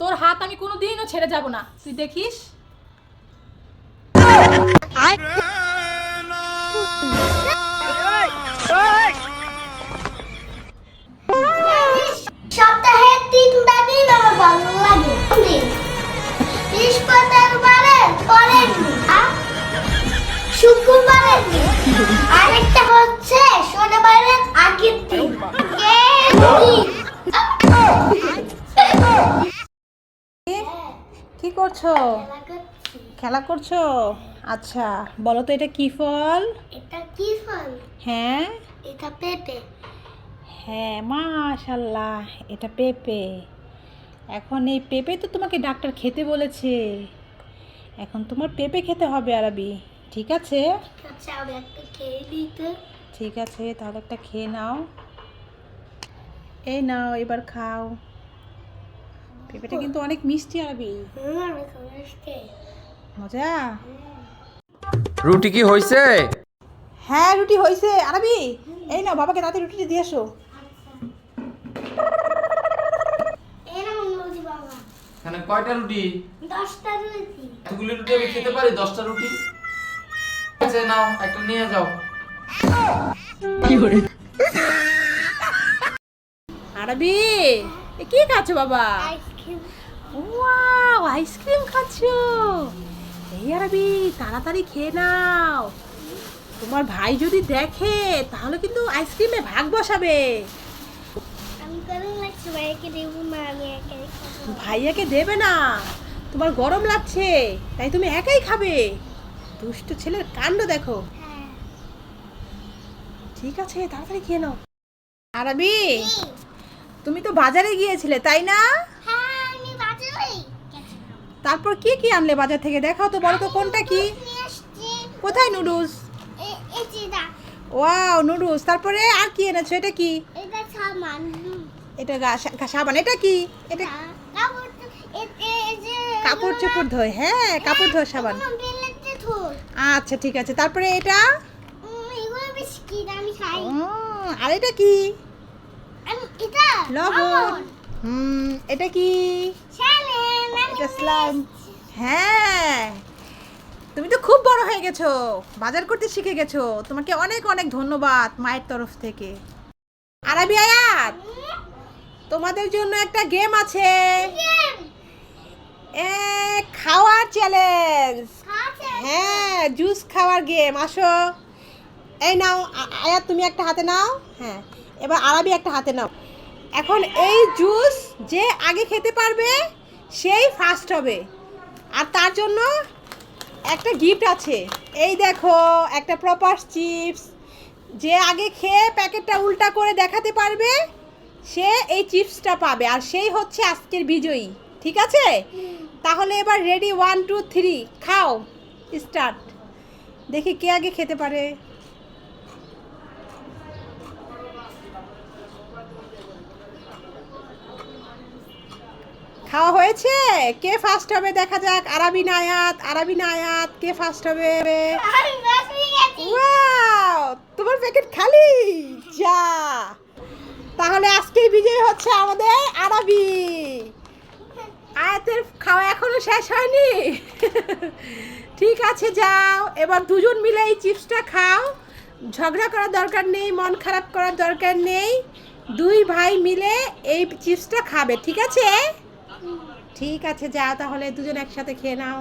তোর হাত আমি কোনোদিনও ছেড়ে যাব না। তুই দেখিস? সপ্তাহে তিনটা দিন আমার ভালো লাগে। কি করছ? খেলা করছ। আচ্ছা বলো তো এটা কি ফল? এটা কি ফল? হ্যাঁ? এটা পেঁপে। হ্যাঁ মাশাল্লাহ এটা পেঁপে। এখন এই পেঁপে তো তোমাকে ডাক্তার খেতে বলেছে। এখন তোমার পেঁপে খেতে হবে আরবি ঠিক আছে? আচ্ছা ঠিক আছে তাহলে একটা খেয়ে নাও। এই নাও এবার খাও। পেঁপেটা কিন্তু অনেক মিষ্টি আরবি মজা? রুটি কি হয়েছে হ্যাঁ রুটি হয়েছে আরবি এই না বাবাকে তাতে রুটিটা দিয়ে বাবা এখানে কয়টা রুটি? দশটা রুটি। এতগুলি রুটি আমি খেতে পারি? দশটা রুটি? আছে নাও একটা নিয়ে যাও। আরবি এ কি খাচ্ছ বাবা? ওয়াও আইসক্রিম খাচ্ছ? এই আরবি তাড়াতাড়ি খেয়ে নাও। তোমার ভাই যদি দেখে তাহলে কিন্তু আইসক্রিমে ভাগ বসাবে। ভাইয়াকে দেবে না। তোমার গরম লাগছে তাই তুমি একাই খাবে। দুষ্ট ছেলের কাণ্ড দেখো। হ্যাঁ। ঠিক আছে তাড়াতাড়ি খেয়ে নাও। আরবি তুমি তো বাজারে গিয়েছিলে তাই না হ্যাঁ আমি বাজারেই গেছিলাম তারপর কি কি আনলে বাজার থেকে? দেখাও তো বলো তো কোনটা কি? কোথায় নুডলস? Wow noodles. তারপরে আর কি এনেছো? এটা কি? এটা সাবান। এটা কি? এটা কাপড় চোপড় ধোয়। হ্যাঁ কাপড় ধোয় সাবান। আচ্ছা ঠিক আছে। তারপরে এটা? আর এটা কি? লবণ। হুম এটা কি? এটা স্লাইম হ্যাঁ। তুমি তো খুব বড় হয়ে গেছো। বাজার করতে শিখে গেছো। তোমাকে অনেক অনেক ধন্যবাদ মায়ের তরফ থেকে। আরবি আয়াত, তোমাদের জন্য একটা গেম আছে। এ, খাওয়ার চ্যালেঞ্জ হ্যাঁ জুস খাওয়ার গেম আসো। এই নাও আয়াত, তুমি একটা হাতে নাও। হ্যাঁ এবার আরবি একটা হাতে নাও। এখন এই জুস যে আগে খেতে পারবে সেই ফার্স্ট হবে। আর তার জন্য একটা গিফট আছে। এই দেখো, একটা প্রপার চিপস যে আগে খেয়ে প্যাকেটটা উল্টা করে দেখাতে পারবে, সে এই চিপসটা পাবে। আর সেই হচ্ছে আজকের বিজয়ী। ঠিক আছে? তাহলে এবার রেডি ওয়ান টু থ্রি খাও স্টার্ট দেখি কে আগে খেতে পারে। খাওয়া হয়েছে? কে ফার্স্ট হবে? দেখা যাক। আরাবি নায়াত আরাবি নায়াত, কে ফার্স্ট হবে? তোমার প্যাকেট খালি? যা! তাহলে আজকের বিজয় হচ্ছে আমাদের আরবি। আয়াতের খাওয়া এখনও শেষ হয়নি? ঠিক আছে, যাও। এবার দুজন মিলে এই চিপসটা খাও। ঝগড়া করার দরকার নেই, মন খারাপ করার দরকার নেই। দুই ভাই মিলে এই চিপসটা খাবে, ঠিক আছে? ঠিক আছে যা তাহলে দুজন একসাথে খেয়ে নাও।